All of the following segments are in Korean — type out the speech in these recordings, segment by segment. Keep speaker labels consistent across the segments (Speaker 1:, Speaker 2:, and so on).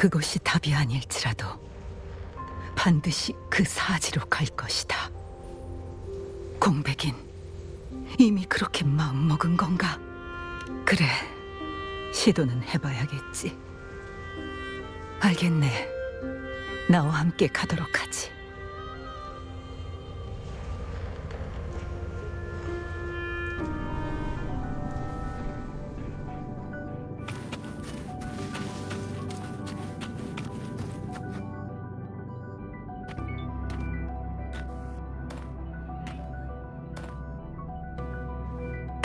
Speaker 1: 그것이 답이 아닐지라도 반드시 그 사지로 갈 것이다. 공백인 이미 그렇게 마음 먹은 건가? 그래, 시도는 해봐야겠지. 알겠네. 나와 함께 가도록 하지.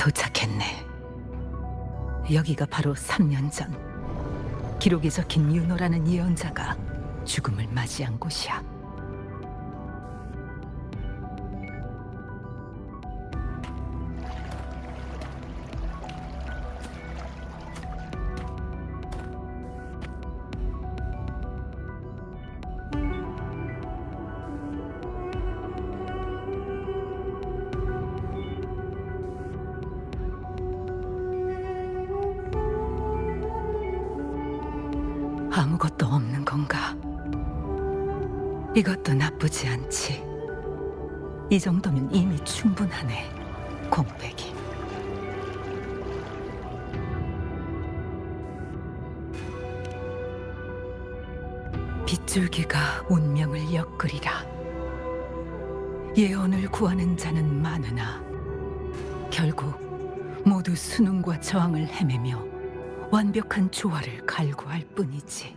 Speaker 1: 도착했네. 여기가 바로 3년 전 기록에 적힌 윤호라는 예언자가 죽음을 맞이한 곳이야. 이것도 나쁘지 않지. 이 정도면 이미 충분하네. 공백이. 빗줄기가 운명을 엮으리라. 예언을 구하는 자는 많으나 결국 모두 수능과 저항을 헤매며 완벽한 조화를 갈구할 뿐이지.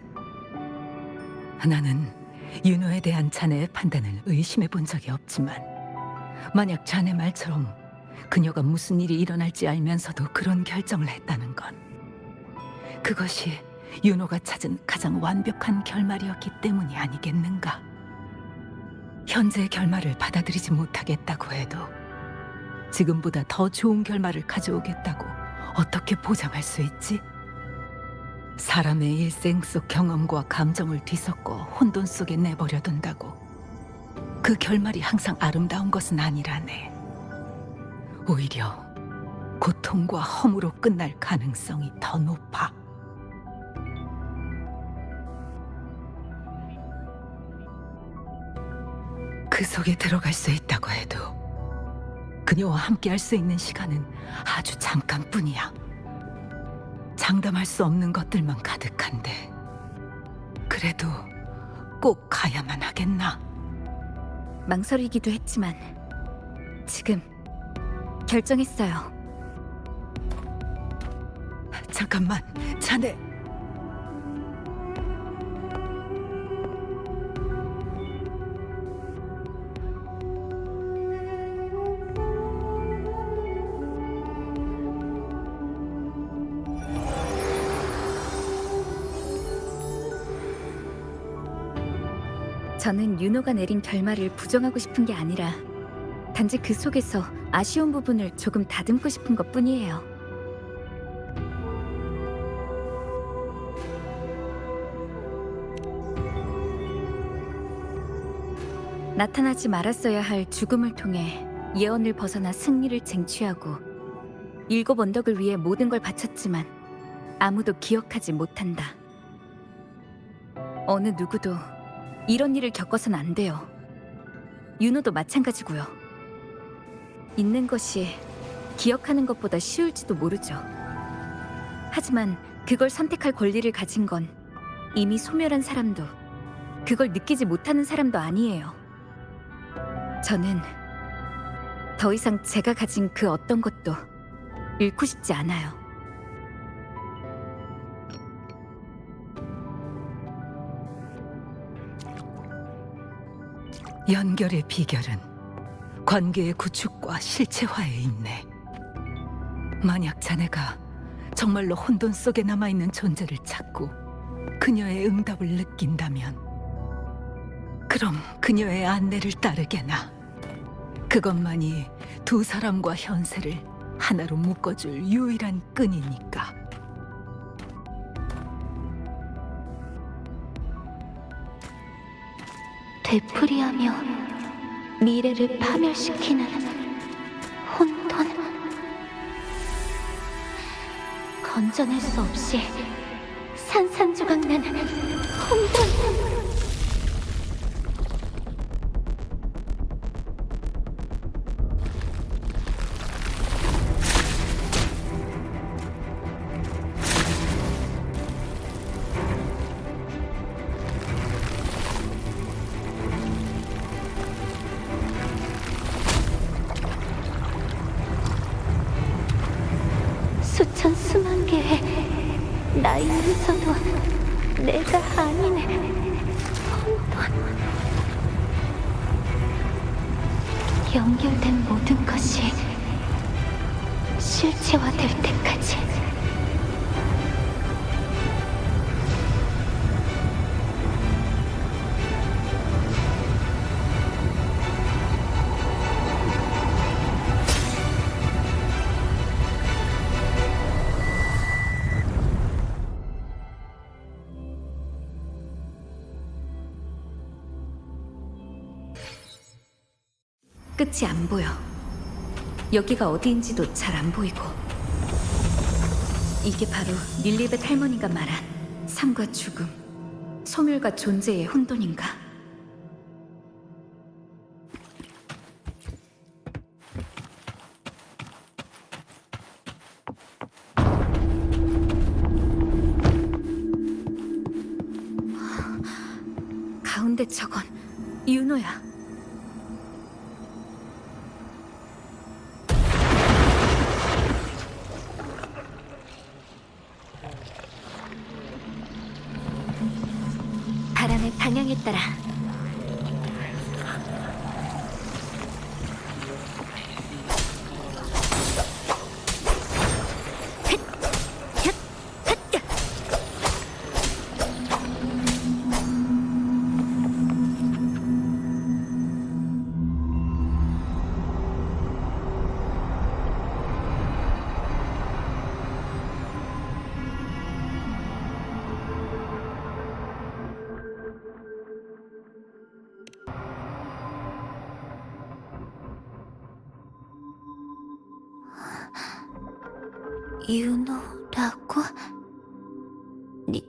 Speaker 1: 나는 윤호에 대한 자네의 판단을 의심해 본 적이 없지만 만약 자네 말처럼 그녀가 무슨 일이 일어날지 알면서도 그런 결정을 했다는 건 그것이 윤호가 찾은 가장 완벽한 결말이었기 때문이 아니겠는가? 현재의 결말을 받아들이지 못하겠다고 해도 지금보다 더 좋은 결말을 가져오겠다고 어떻게 보장할 수 있지? 사람의 일생 속 경험과 감정을 뒤섞어 혼돈 속에 내버려 둔다고 그 결말이 항상 아름다운 것은 아니라네. 오히려 고통과 허무로 끝날 가능성이 더 높아. 그 속에 들어갈 수 있다고 해도 그녀와 함께 할 수 있는 시간은 아주 잠깐뿐이야. 장담할 수 없는 것들만 가득한데 그래도 꼭 가야만 하겠나?
Speaker 2: 망설이기도 했지만 지금 결정했어요.
Speaker 1: 잠깐만, 자네
Speaker 2: 저는 윤호가 내린 결말을 부정하고 싶은 게 아니라 단지 그 속에서 아쉬운 부분을 조금 다듬고 싶은 것 뿐이에요. 나타나지 말았어야 할 죽음을 통해 예언을 벗어나 승리를 쟁취하고 일곱 언덕을 위해 모든 걸 바쳤지만 아무도 기억하지 못한다. 어느 누구도 이런 일을 겪어선 안 돼요. 윤호도 마찬가지고요. 있는 것이 기억하는 것보다 쉬울지도 모르죠. 하지만 그걸 선택할 권리를 가진 건 이미 소멸한 사람도 그걸 느끼지 못하는 사람도 아니에요. 저는 더 이상 제가 가진 그 어떤 것도 잃고 싶지 않아요.
Speaker 1: 연결의 비결은 관계의 구축과 실체화에 있네. 만약 자네가 정말로 혼돈 속에 남아있는 존재를 찾고 그녀의 응답을 느낀다면 그럼 그녀의 안내를 따르게나 그것만이 두 사람과 현세를 하나로 묶어줄 유일한 끈이니까
Speaker 3: 되풀이하며 미래를 파멸시키는 혼돈 건져낼 수 없이 산산조각 나는 혼돈. 나이면서도 내가 아니네. 혼돈. 연결된 모든 것이 실체화 될 때까지.
Speaker 2: 끝이 안 보여. 여기가 어디인지도 잘 안 보이고. 이게 바로 릴리벳 할머니가 말한 삶과 죽음, 소멸과 존재의 혼돈인가? 가운데 저건 윤호야.
Speaker 3: 윤호라고? 니,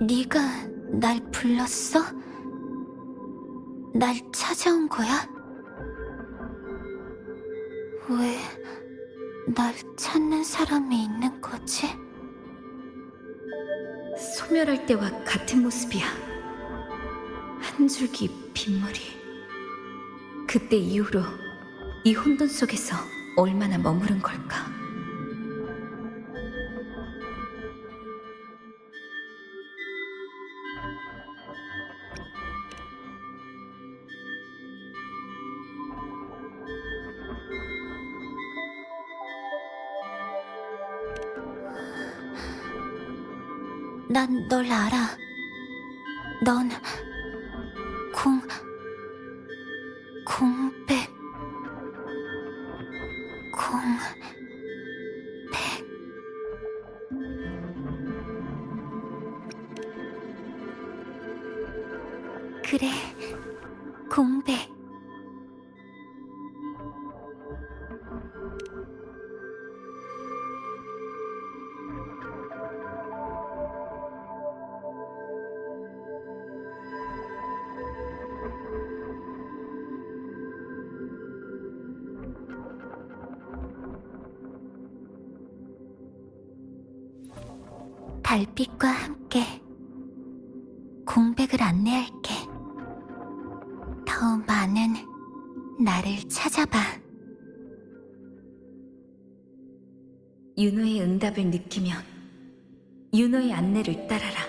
Speaker 3: 네가 날 불렀어? 날 찾아온 거야? 왜 날 찾는 사람이 있는 거지?
Speaker 2: 소멸할 때와 같은 모습이야. 한 줄기 빗물이. 그때 이후로 이 혼돈 속에서 얼마나 머무른 걸까?
Speaker 3: 난 널 알아. 넌 달빛과 함께 공백을 안내할게. 더 많은 나를 찾아봐.
Speaker 2: 윤호의 응답을 느끼면 윤호의 안내를 따라라.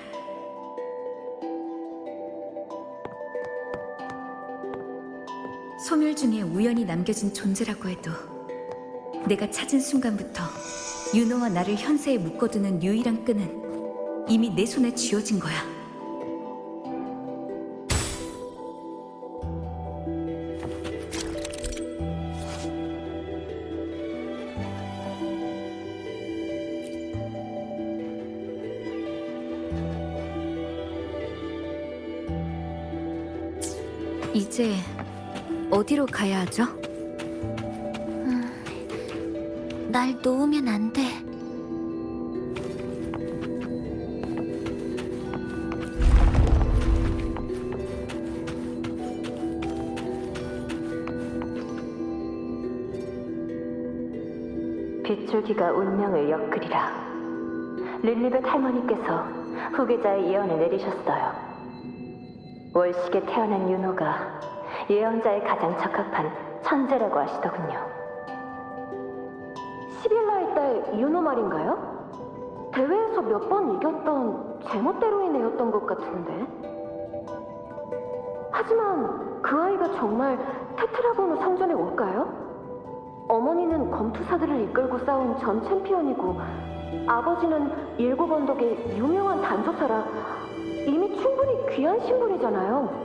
Speaker 2: 소멸 중에 우연히 남겨진 존재라고 해도 내가 찾은 순간부터 윤호와 나를 현세에 묶어두는 유일한 끈은 이미 내 손에 쥐어진 거야. 이제 어디로 가야 하죠?
Speaker 3: 날 놓으면 안 돼.
Speaker 4: 빗줄기가 운명을 엮으리라. 릴리벳 할머니께서 후계자의 예언을 내리셨어요. 월식에 태어난 윤호가 예언자에 가장 적합한 천재라고 하시더군요. 시빌라의 딸 윤호 말인가요? 대회에서 몇 번 이겼던 제멋대로인 애였던 것 같은데. 하지만 그 아이가 정말 테트라고노 성전에 올까요? 어머니는 검투사들을 이끌고 싸운 전 챔피언이고 아버지는 일곱 언덕의 유명한 단조사라 이미 충분히 귀한 신분이잖아요.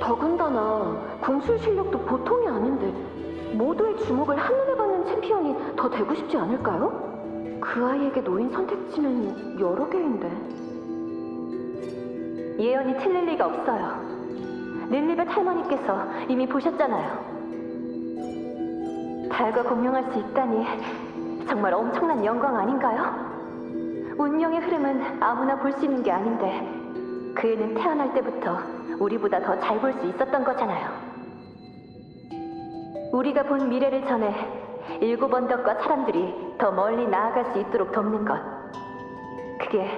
Speaker 4: 더군다나 군술 실력도 보통이 아닌데 모두의 주목을 한눈에 받는 챔피언이 더 되고 싶지 않을까요? 그 아이에게 놓인 선택지는 여러 개인데 예언이 틀릴 리가 없어요. 릴리벳 할머니께서 이미 보셨잖아요. 달과 공명할 수 있다니 정말 엄청난 영광 아닌가요? 운명의 흐름은 아무나 볼 수 있는 게 아닌데 그 애는 태어날 때부터 우리보다 더 잘 볼 수 있었던 거잖아요. 우리가 본 미래를 전해 일곱 언덕과 사람들이 더 멀리 나아갈 수 있도록 돕는 것. 그게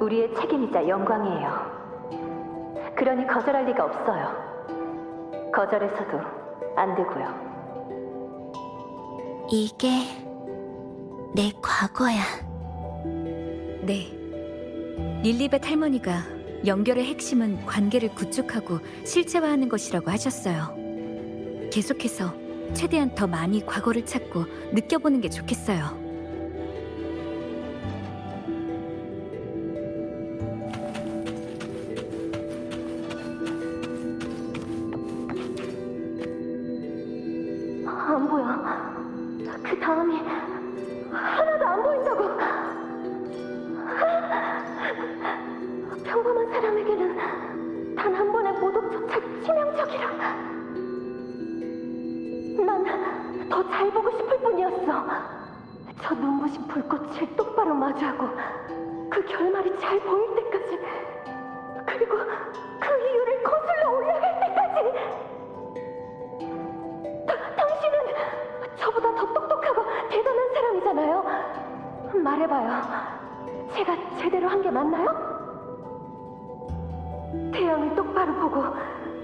Speaker 4: 우리의 책임이자 영광이에요. 그러니 거절할 리가 없어요. 거절해서도 안 되고요.
Speaker 3: 이게 내 과거야.
Speaker 2: 네. 릴리벳 할머니가 연결의 핵심은 관계를 구축하고 실체화하는 것이라고 하셨어요. 계속해서 최대한 더 많이 과거를 찾고 느껴보는 게 좋겠어요.
Speaker 4: 안 보여. 그 다음이 하나도 안 보인다고. 평범한 사람에게는 단 한 번의 모독조차 치명적이라. 난 더 잘 보고 싶을 뿐이었어. 저 눈부신 불꽃을 똑바로 마주하고 그 결말이 잘 보일 때까지. 그리고 그 이유를 거슬러 올라갈 때까지. 다- 당신은 저보다 더 똑똑하고 대단한 사람이잖아요. 말해봐요. 제가 제대로 한 게 맞나요? 태양을 똑바로 보고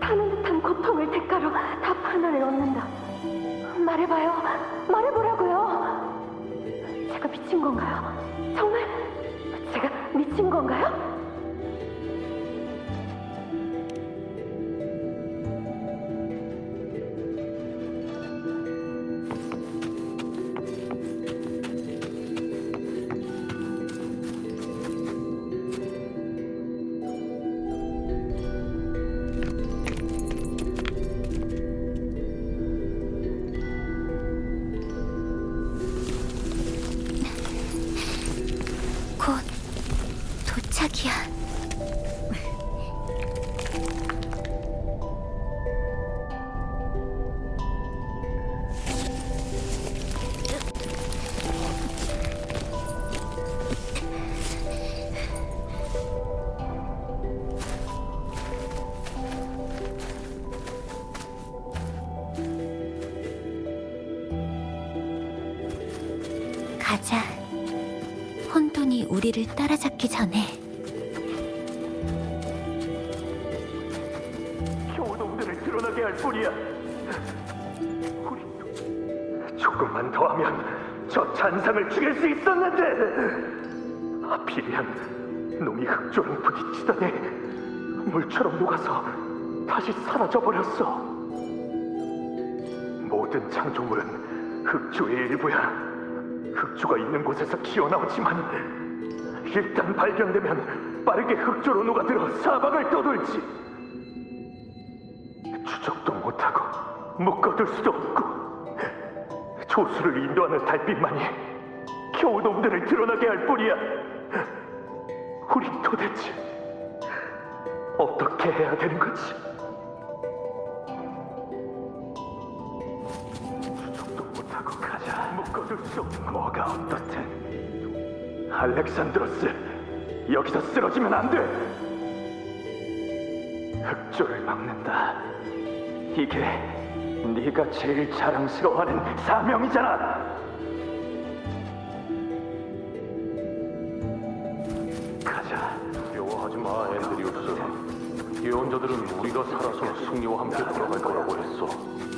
Speaker 4: 타는 듯한 고통을 대가로 답 하나를 얻는다. 말해봐요. 말해보라고요. 제가 미친 건가요? 정말 제가 미친 건가요?
Speaker 3: 가자. 혼돈이 우리를 따라잡기 전에
Speaker 5: 효동들을 드러나게 할 뿐이야. 우리 조금만 더 하면 저 잔상을 죽일 수 있었는데 하필이면 놈이 흑조랑 부딪히더니 물처럼 녹아서 다시 사라져 버렸어. 모든 창조물은 흑조의 일부야. 흑조가 있는 곳에서 기어나오지만 일단 발견되면 빠르게 흑조로 녹아들어 사방을 떠돌지. 추적도 못하고 묶어둘 수도 없고 조수를 인도하는 달빛만이 겨우 놈들을 드러나게 할 뿐이야. 우린 도대체 어떻게 해야 되는 거지? 묶어둘 수 뭐가 어떻든 알렉산드로스 여기서 쓰러지면 안 돼. 흑조를 막는다. 이게 네가 제일 자랑스러워하는 사명이잖아. 가자.
Speaker 6: 두려워하지 마, 앤드리우스. 예언자들은 우리가 살아서 승리와 함께 돌아갈 거라고 했어.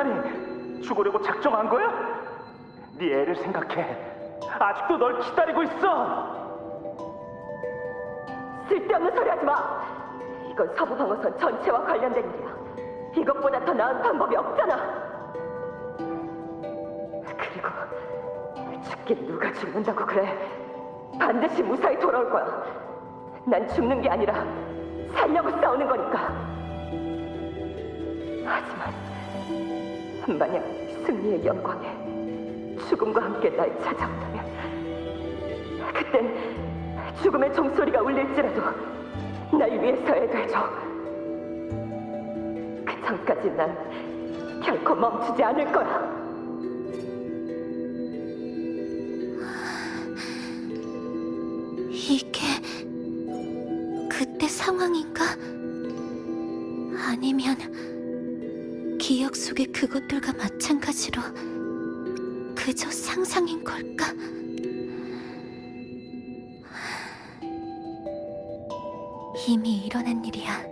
Speaker 5: 가다니 죽으려고 작정한 거야? 네 애를 생각해. 아직도 널 기다리고 있어.
Speaker 7: 쓸데없는 소리 하지 마. 이건 서부 방어선 전체와 관련된 일이야. 이것보다 더 나은 방법이 없잖아. 그리고 죽긴 누가 죽는다고 그래. 반드시 무사히 돌아올 거야. 난 죽는 게 아니라 살려고 싸우는 거니까. 하지만 만약 승리의 영광에 죽음과 함께 날 찾아온다면 그땐 죽음의 종소리가 울릴지라도 날 위해서 애도해줘. 그 전까지 난 결코 멈추지 않을 거야.
Speaker 3: 상상인 걸까? 이미 일어난 일이야.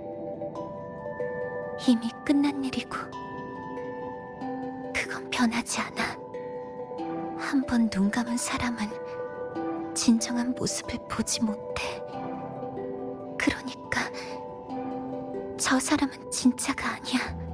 Speaker 3: 이미 끝난 일이고, 그건 변하지 않아. 한 번 눈 감은 사람은 진정한 모습을 보지 못해. 그러니까 저 사람은 진짜가 아니야.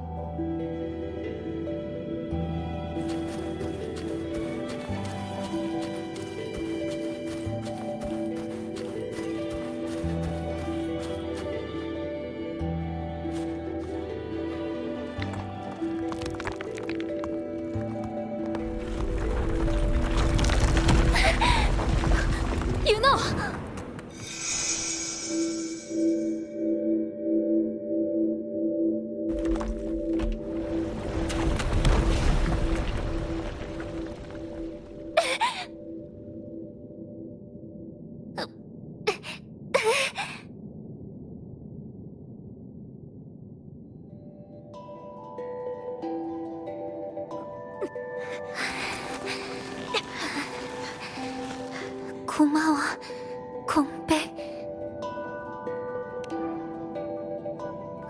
Speaker 3: 고마워, 공백.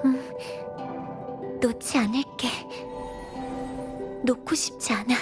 Speaker 3: 음, 놓지 않을게. 놓고 싶지 않아.